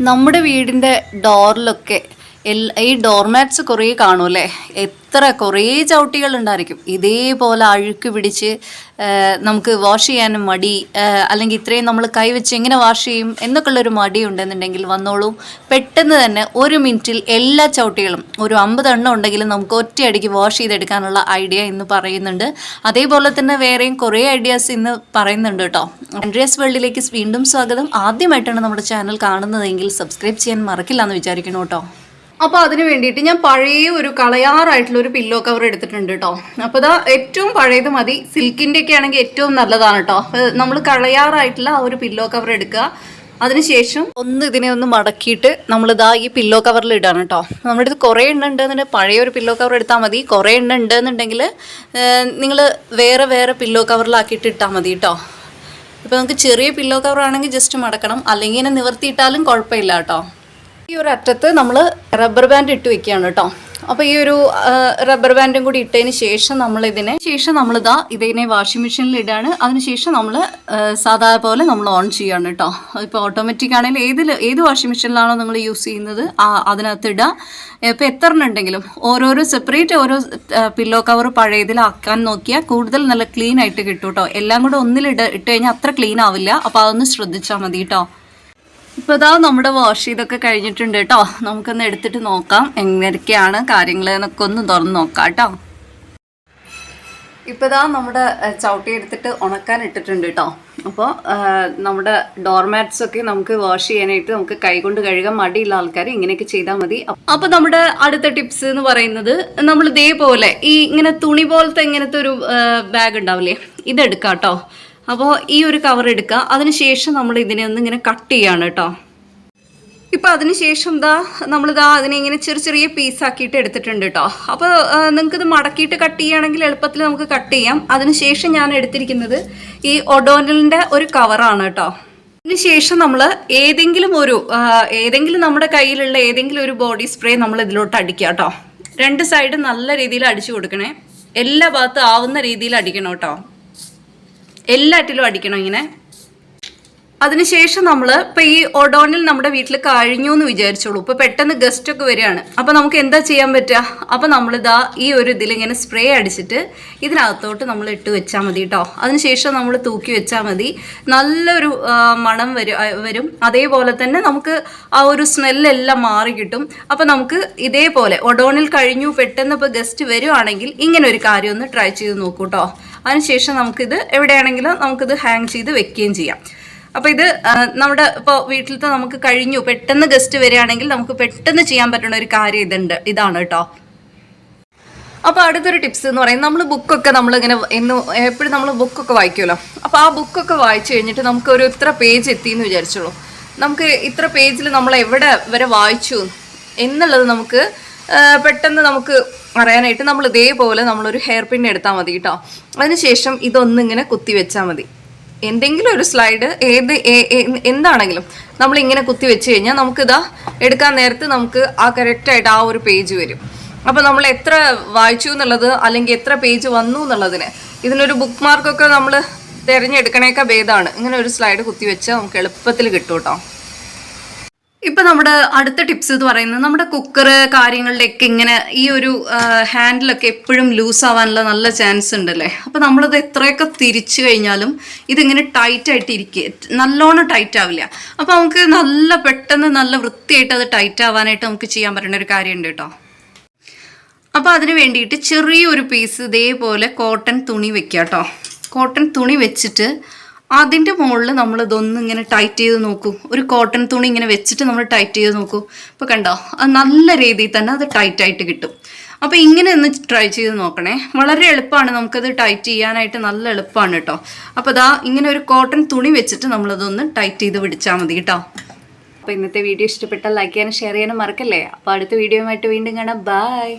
നമ്മുടെ വീടിന്റെ ഡോറിലൊക്കെ ഈ ഡോർമാറ്റ്സ് കുറേ കാണുമല്ലേ? എത്ര കുറേ ചവിട്ടികൾ ഉണ്ടായിരിക്കും. ഇതേപോലെ അഴുക്ക് പിടിച്ച് നമുക്ക് വാഷ് ചെയ്യാനും മടി അല്ലെങ്കിൽ ഇത്രയും നമ്മൾ കൈവച്ച് എങ്ങനെ വാഷ് ചെയ്യും എന്നൊക്കെയുള്ളൊരു മടി ഉണ്ടെന്നുണ്ടെങ്കിൽ വന്നോളൂ. പെട്ടെന്ന് തന്നെ ഒരു മിനിറ്റിൽ എല്ലാ ചവിട്ടികളും ഒരു അമ്പത് എണ്ണം ഉണ്ടെങ്കിലും നമുക്ക് ഒറ്റയടിക്ക് വാഷ് ചെയ്തെടുക്കാനുള്ള ഐഡിയ ഇന്ന് പറയുന്നുണ്ട്. അതേപോലെ തന്നെ വേറെയും കുറേ ഐഡിയാസ് ഇന്ന് പറയുന്നുണ്ട് കേട്ടോ. ആൻഡ്രിയസ് വേൾഡിലേക്ക് വീണ്ടും സ്വാഗതം. ആദ്യമായിട്ടാണ് നമ്മുടെ ചാനൽ കാണുന്നതെങ്കിൽ സബ്സ്ക്രൈബ് ചെയ്യാൻ മറക്കില്ല എന്ന് വിചാരിക്കണം കേട്ടോ. അപ്പോൾ അതിന് വേണ്ടിയിട്ട് ഞാൻ പഴയ ഒരു കളയാറായിട്ടുള്ള ഒരു പില്ലോ കവർ എടുത്തിട്ടുണ്ട് കേട്ടോ അപ്പോൾ ഇതാ ഏറ്റവും പഴയത് മതി. സിൽക്കിന്റെ ഒക്കെ ആണെങ്കിൽ ഏറ്റവും നല്ലതാണ് കേട്ടോ നമ്മൾ കളയാറായിട്ടുള്ള ആ ഒരു പില്ലോ കവർ എടുക്കുക. അതിനുശേഷം ഒന്ന് ഇതിനെ ഒന്ന് മടക്കിയിട്ട് നമ്മളിതാ ഈ പില്ലോ കവറിൽ ഇടാണ് കേട്ടോ നമ്മുടെ അടുത്ത് കുറേ എണ്ണ ഉണ്ടെന്നുണ്ടെങ്കിൽ പഴയ ഒരു പില്ലോ കവർ എടുത്താൽ മതി. കുറേ എണ്ണ ഉണ്ടെന്നുണ്ടെങ്കിൽ നിങ്ങൾ വേറെ വേറെ പില്ലോ കവറിലാക്കിയിട്ട് ഇട്ടാൽ മതി കേട്ടോ ഇപ്പോൾ നമുക്ക് ചെറിയ പില്ലോ കവർ ആണെങ്കിൽ ജസ്റ്റ് മടക്കണം. അല്ലെങ്കിൽ ഇങ്ങനെ നിവർത്തിയിട്ടാലും കുഴപ്പമില്ല കേട്ടോ ഈ ഒരു അറ്റത്ത് നമ്മൾ റബ്ബർ ബാൻഡ് ഇട്ട് വെക്കുകയാണ് കേട്ടോ. അപ്പോൾ ഈ ഒരു റബ്ബർ ബാൻഡും കൂടി ഇട്ടതിന് ശേഷം നമ്മൾ ഇതിനെ ശേഷം നമ്മൾ നമ്മളിതാ ഇതിനെ വാഷിംഗ് മെഷീനിൽ ഇടാണ്. അതിനുശേഷം നമ്മൾ സാധാ പോലെ നമ്മൾ ഓൺ ചെയ്യാണ് കേട്ടോ. ഇപ്പോൾ ഓട്ടോമാറ്റിക് ആണെങ്കിൽ ഏതിൽ ഏത് വാഷിംഗ് മെഷീനിലാണോ നിങ്ങൾ യൂസ് ചെയ്യുന്നത് അതിനകത്ത് ഇടുക ഇപ്പോൾ എത്ര ഉണ്ടെങ്കിലും ഓരോരോ സെപ്പറേറ്റ് ഓരോ പില്ലോ കവർ പഴയതിലാക്കാൻ നോക്കിയാൽ കൂടുതൽ നല്ല ക്ലീൻ ആയിട്ട് കിട്ടും കേട്ടോ. എല്ലാം കൂടെ ഒന്നിലിട്ട് ഇട്ട് കഴിഞ്ഞാൽ അത്ര ക്ലീൻ ആവില്ല. അപ്പോൾ അതൊന്ന് ശ്രദ്ധിച്ചാൽ മതി കേട്ടോ. ഇപ്പോൾ ഇതാ നമ്മുടെ വാഷ് ചെയ്തൊക്കെ കഴിഞ്ഞിട്ടുണ്ട് കേട്ടോ നമുക്കൊന്ന് എടുത്തിട്ട് നോക്കാം എങ്ങനെയൊക്കെയാണ് കാര്യങ്ങൾ എന്നൊക്കെ ഒന്ന് തുറന്ന് നോക്കാം കേട്ടോ ഇപ്പോൾ ഇതാ നമ്മുടെ ചവിട്ടി എടുത്തിട്ട് ഉണക്കാൻ ഇട്ടിട്ടുണ്ട് കേട്ടോ അപ്പോൾ നമ്മുടെ ഡോർമാറ്റ്സ് ഒക്കെ നമുക്ക് വാഷ് ചെയ്യാനായിട്ട് നമുക്ക് കൈകൊണ്ട് കഴുകാൻ മടിയുള്ള ആൾക്കാർ ഇങ്ങനെയൊക്കെ ചെയ്താൽ മതി. അപ്പോൾ നമ്മുടെ അടുത്ത ടിപ്സ് എന്ന് പറയുന്നത് നമ്മൾ ഇതേപോലെ ഈ ഇങ്ങനെ തുണി പോലത്തെ ഇങ്ങനത്തെ ഒരു ബാഗ് ഉണ്ടാവില്ലേ? ഇതെടുക്കാം കേട്ടോ അപ്പോൾ ഈ ഒരു കവർ എടുക്കുക. അതിനുശേഷം നമ്മൾ ഇതിനെ ഒന്ന് ഇങ്ങനെ കട്ട് ചെയ്യാണ് കേട്ടോ ഇപ്പം അതിനുശേഷം ദാ നമ്മളിതാ അതിനെ ഇങ്ങനെ ചെറിയ ചെറിയ പീസാക്കിയിട്ട് എടുത്തിട്ടുണ്ട് കേട്ടോ അപ്പോൾ നിങ്ങൾക്കിത് മടക്കിയിട്ട് കട്ട് ചെയ്യുകയാണെങ്കിൽ എളുപ്പത്തിൽ നമുക്ക് കട്ട് ചെയ്യാം. അതിനുശേഷം ഞാൻ എടുത്തിരിക്കുന്നത് ഈ ഒഡോനലിന്റെ ഒരു കവറാണ് കേട്ടോ അതിനുശേഷം നമ്മൾ ഏതെങ്കിലും ഒരു ഏതെങ്കിലും നമ്മുടെ കയ്യിലുള്ള ഏതെങ്കിലും ഒരു ബോഡി സ്പ്രേ നമ്മൾ ഇതിലോട്ട് അടിക്കുക കേട്ടോ രണ്ട് സൈഡ് നല്ല രീതിയിൽ അടിച്ചു കൊടുക്കണേ. എല്ലാ ഭാഗത്തും ആവുന്ന രീതിയിൽ അടിക്കണം കേട്ടോ എല്ലാറ്റിലും അടിക്കണം ഇങ്ങനെ. അതിനുശേഷം നമ്മൾ ഇപ്പം ഈ ഒഡോണിൽ നമ്മുടെ വീട്ടിൽ കഴിഞ്ഞു എന്ന് വിചാരിച്ചോളൂ. ഇപ്പോൾ പെട്ടെന്ന് ഗസ്റ്റ് ഒക്കെ വരികയാണ്. അപ്പോൾ നമുക്ക് എന്താ ചെയ്യാൻ പറ്റുക അപ്പോൾ നമ്മളിതാ ഈ ഒരു ഇതിൽ ഇങ്ങനെ സ്പ്രേ അടിച്ചിട്ട് ഇതിനകത്തോട്ട് നമ്മൾ ഇട്ട് വെച്ചാൽ മതി കേട്ടോ അതിനുശേഷം നമ്മൾ തൂക്കി വെച്ചാൽ മതി. നല്ലൊരു മണം വരും വരും. അതേപോലെ തന്നെ നമുക്ക് ആ ഒരു സ്മെല്ലെല്ലാം മാറി കിട്ടും. അപ്പോൾ നമുക്ക് ഇതേപോലെ ഒഡോണിൽ കഴിഞ്ഞു പെട്ടെന്ന് ഇപ്പോൾ ഗസ്റ്റ് വരുവാണെങ്കിൽ ഇങ്ങനെ ഒരു കാര്യം ഒന്ന് ട്രൈ ചെയ്ത് നോക്കൂ കേട്ടോ അതിനുശേഷം നമുക്കിത് എവിടെയാണെങ്കിലും നമുക്കിത് ഹാങ് ചെയ്ത് വെക്കുകയും ചെയ്യാം. അപ്പോൾ ഇത് നമ്മുടെ ഇപ്പോൾ വീട്ടിലത്തെ നമുക്ക് കഴിഞ്ഞു. പെട്ടെന്ന് ഗസ്റ്റ് വരികയാണെങ്കിൽ നമുക്ക് പെട്ടെന്ന് ചെയ്യാൻ പറ്റുന്ന ഒരു കാര്യം ഇതുണ്ട്. ഇതാണ് കേട്ടോ. അപ്പോൾ അടുത്തൊരു ടിപ്സ് എന്ന് പറയുന്നത് നമ്മൾ ബുക്കൊക്കെ നമ്മളിങ്ങനെ എന്ന് എപ്പോഴും നമ്മൾ ബുക്കൊക്കെ വായിക്കുമല്ലോ. അപ്പോൾ ആ ബുക്കൊക്കെ വായിച്ചു കഴിഞ്ഞിട്ട് നമുക്ക് ഒരു ഇത്ര പേജ് എത്തി എന്ന് വിചാരിച്ചോളൂ നമുക്ക് ഇത്ര പേജിൽ നമ്മൾ എവിടെ വരെ വായിച്ചു എന്നുള്ളത് നമുക്ക് പെട്ടെന്ന് നമുക്ക് അറിയാനായിട്ട് നമ്മൾ ഇതേപോലെ നമ്മളൊരു ഹെയർ പിൻ എടുത്താൽ മതി കേട്ടോ അതിനുശേഷം ഇതൊന്നിങ്ങനെ കുത്തി വെച്ചാൽ മതി. എന്തെങ്കിലും ഒരു സ്ലൈഡ് ഏത് എന്താണെങ്കിലും നമ്മൾ ഇങ്ങനെ കുത്തി വെച്ച് കഴിഞ്ഞാൽ നമുക്കിതാ എടുക്കാൻ നേരത്ത് നമുക്ക് ആ കറക്റ്റായിട്ട് ആ ഒരു പേജ് വരും. അപ്പോൾ നമ്മൾ എത്ര വായിച്ചു എന്നുള്ളത് അല്ലെങ്കിൽ എത്ര പേജ് വന്നു എന്നുള്ളതിന് ഇതിനൊരു ബുക്ക് മാർക്കൊക്കെ നമ്മൾ തിരഞ്ഞെടുക്കണേക്കാൾ ഭേദമാണ് ഇങ്ങനെ ഒരു സ്ലൈഡ് കുത്തി വെച്ചാൽ നമുക്ക് എളുപ്പത്തിൽ കിട്ടും കേട്ടോ ഇപ്പൊ നമ്മുടെ അടുത്ത ടിപ്സ് എന്ന് പറയുന്നത് നമ്മുടെ കുക്കർ കാര്യങ്ങളിലൊക്കെ ഇങ്ങനെ ഈ ഒരു ഹാൻഡിലൊക്കെ എപ്പോഴും ലൂസ് ആവാനുള്ള നല്ല ചാൻസ് ഉണ്ടല്ലേ? അപ്പൊ നമ്മളത് എത്രയൊക്കെ തിരിച്ചു കഴിഞ്ഞാലും ഇതിങ്ങനെ ടൈറ്റ് ആയിട്ട് ഇരിക്കുക നല്ലോണം ടൈറ്റ് ആവില്ല. അപ്പൊ നമുക്ക് നല്ല പെട്ടെന്ന് നല്ല വൃത്തിയായിട്ട് അത് ടൈറ്റ് ആവാനായിട്ട് നമുക്ക് ചെയ്യാൻ പറ്റുന്ന ഒരു കാര്യമുണ്ട് കേട്ടോ. അപ്പോൾ അതിന് വേണ്ടിയിട്ട് ചെറിയൊരു പീസ് ഇതേപോലെ കോട്ടൺ തുണി വെക്കുക കേട്ടോ. കോട്ടൺ തുണി വെച്ചിട്ട് അതിന്റെ മുകളിൽ നമ്മൾ ഇതൊന്ന് ഇങ്ങനെ ടൈറ്റ് ചെയ്ത് നോക്കൂ. ഒരു കോട്ടൺ തുണി ഇങ്ങനെ വെച്ചിട്ട് നമ്മൾ ടൈറ്റ് ചെയ്ത് നോക്കൂ. അപ്പോൾ കണ്ടോ? അത് നല്ല രീതിയിൽ തന്നെ അത് ടൈറ്റായിട്ട് കിട്ടും. അപ്പോൾ ഇങ്ങനെ ഒന്ന് ട്രൈ ചെയ്ത് നോക്കണേ. വളരെ എളുപ്പമാണ് നമുക്കത് ടൈറ്റ് ചെയ്യാനായിട്ട് നല്ല എളുപ്പമാണ് കേട്ടോ. അപ്പോൾ അതാ ഇങ്ങനെ ഒരു കോട്ടൺ തുണി വെച്ചിട്ട് നമ്മളതൊന്ന് ടൈറ്റ് ചെയ്ത് പിടിച്ചാൽ മതി കേട്ടോ. അപ്പോൾ ഇന്നത്തെ വീഡിയോ ഇഷ്ടപ്പെട്ടാൽ ലൈക്ക് ചെയ്യാനും ഷെയർ ചെയ്യാനും മറക്കല്ലേ? അപ്പോൾ അടുത്ത വീഡിയോയുമായിട്ട് വീണ്ടും കാണാം. ബൈ